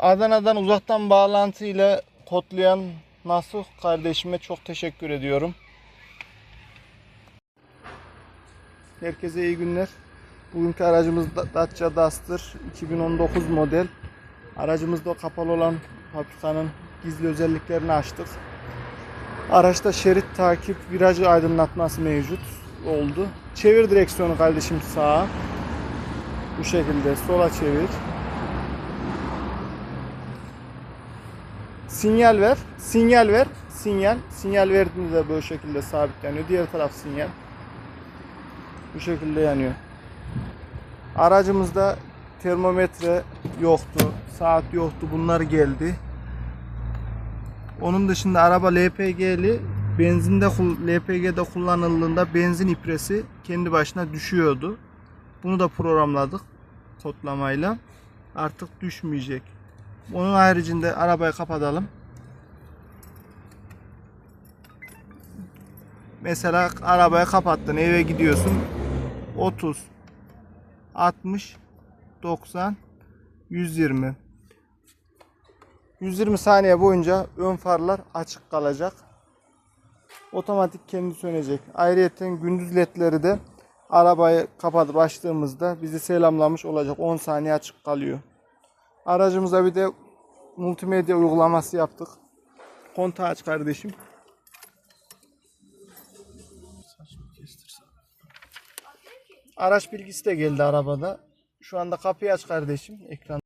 Adana'dan uzaktan bağlantıyla kodlayan Nasuh kardeşime çok teşekkür ediyorum. Herkese iyi günler. Bugünkü aracımız Da- Dacia Duster 2019 model. Aracımızda kapalı olan fabrikanın gizli özelliklerini açtık. Araçta şerit takip, viraj aydınlatması mevcut oldu. Çevir direksiyonu kardeşim sağa. Bu şekilde sola çevir. Sinyal ver, sinyal ver, sinyal. Sinyal verdiğinde böyle şekilde sabitleniyor. Diğer taraf sinyal. Bu şekilde yanıyor. Aracımızda termometre yoktu, saat yoktu. Bunlar geldi. Onun dışında araba LPG'li benzinde LPG'de kullanıldığında benzin ipresi kendi başına düşüyordu. Bunu da programladık kodlamayla. Artık düşmeyecek. Onun haricinde arabayı kapatalım. Mesela arabayı kapattın eve gidiyorsun. 30 60 90 120 120 saniye boyunca ön farlar açık kalacak. Otomatik kendi sönecek. Ayrıyeten gündüz ledleri de arabayı kapatıp açtığımızda bizi selamlamış olacak. 10 saniye açık kalıyor. Aracımıza bir de multimedya uygulaması yaptık. Kontağı aç kardeşim. Araç bilgisi de geldi arabada. Şu anda kapıyı aç kardeşim ekran